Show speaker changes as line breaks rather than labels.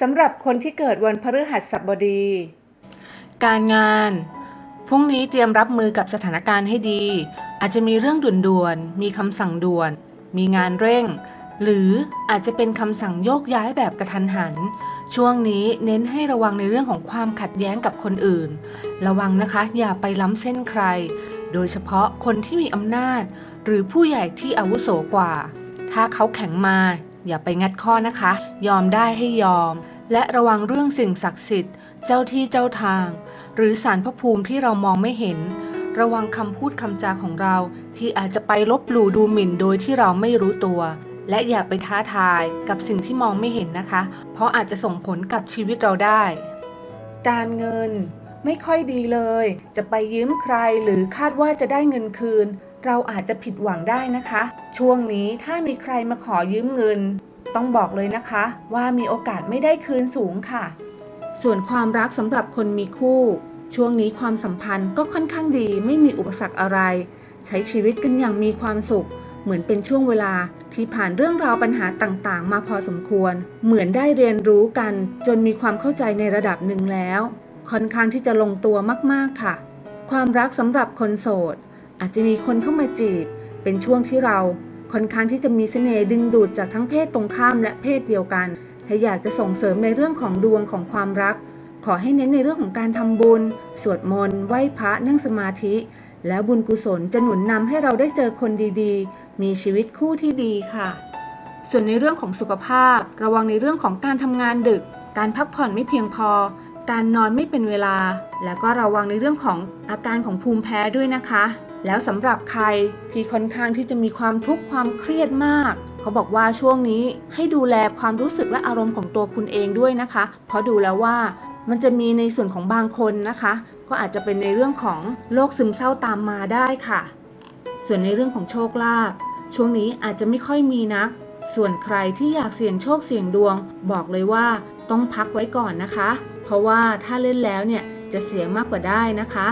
สำหรับคนที่เกิดวันพฤหัสบดี
การงาน พรุ่งนี้เตรียมรับมือกับสถานการณ์ให้ดี อาจจะมีเรื่องด่วนๆ มีคำสั่งด่วน มีงานเร่ง หรืออาจจะเป็นคำสั่งโยกย้ายแบบกระทันหัน ช่วงนี้เน้นให้ระวังในเรื่องของความขัดแย้งกับคนอื่น ระวังนะคะอย่าไปล้ำเส้นใคร โดยเฉพาะคนที่มีอำนาจ หรือผู้ใหญ่ที่อาวุโสกว่า ถ้าเขาแข็งมา อย่าไปงัดข้อนะคะ ยอมได้ให้ยอม และระวังเรื่องสิ่งศักดิ์สิทธิ์ เจ้าที่เจ้าทาง หรือสารพระภูมิที่เรามองไม่เห็น ระวังคำพูดคำจาของเรา ที่อาจจะไปลบหลู่ดูหมิ่นโดยที่เราไม่รู้ตัว และอย่าไปท้าทายกับสิ่งที่มองไม่เห็นนะคะ เพราะอาจจะส่งผลกับชีวิตเราได้
การเงินไม่ค่อยดีเลย จะไปยืมใครหรือคาดว่าจะได้เงินคืน เราอาจจะผิดหวังได้นะคะ ช่วงนี้ถ้ามีใครมาขอยืมเงิน ต้องบอกเลยนะคะ ว่ามีโอกาสไม่ได้คืนสูงค่ะ
ส่วนความรักสำหรับคนมีคู่ ช่วงนี้ความสัมพันธ์ก็ค่อนข้างดีไม่มีอุปสรรคอะไร ใช้ชีวิตกันอย่างมีความสุข เหมือนเป็นช่วงเวลาที่ผ่านเรื่องราวปัญหาต่างๆ มาพอสมควร เหมือนได้เรียนรู้กัน จนมีความเข้าใจในระดับหนึ่งแล้ว ค่อนข้างที่จะลงตัวมากๆค่ะ ความรักสำหรับคนโสด อาจจะมีคนเข้ามาจีบ เป็นช่วงที่เราค่อนข้างที่จะมีเสน่ห์ดึงดูดจากทั้งเพศตรงข้ามและเพศเดียวกัน ถ้าอยากจะส่งเสริมในเรื่องของดวงของความรัก ขอให้เน้นในเรื่องของการทำบุญ สวดมนต์ไหว้พระนั่งสมาธิ แล้วบุญกุศลจะหนุนนำให้เราได้เจอคนดีๆ มีชีวิตคู่ที่ดีค่ะ ส่วนในเรื่องของสุขภาพ ระวังในเรื่องของการทำงานดึก การพักผ่อนไม่เพียงพอ การนอนไม่เป็นเวลา แล้วก็ระวังในเรื่องของอาการของภูมิแพ้ด้วยนะคะ แล้วสำหรับใครที่ค่อนข้างที่จะมีความทุกข์ความเครียดมากเขาบอกว่าช่วงนี้ให้ดูแลความรู้สึกและอารมณ์ของตัวคุณเองด้วยนะคะ เพราะดูแล้วว่ามันจะมีในส่วนของบางคนนะคะ ก็อาจจะเป็นในเรื่องของโรคซึมเศร้าตามมาได้ค่ะ ส่วนในเรื่องของโชคลาภช่วงนี้อาจจะไม่ค่อยมีนัก ส่วนใครที่อยากเสี่ยงโชคเสี่ยงดวง บอกเลยว่า ต้องพักไว้ก่อนนะคะ เพราะว่าถ้าเล่นแล้วเนี่ยจะเสียมากกว่าได้นะคะ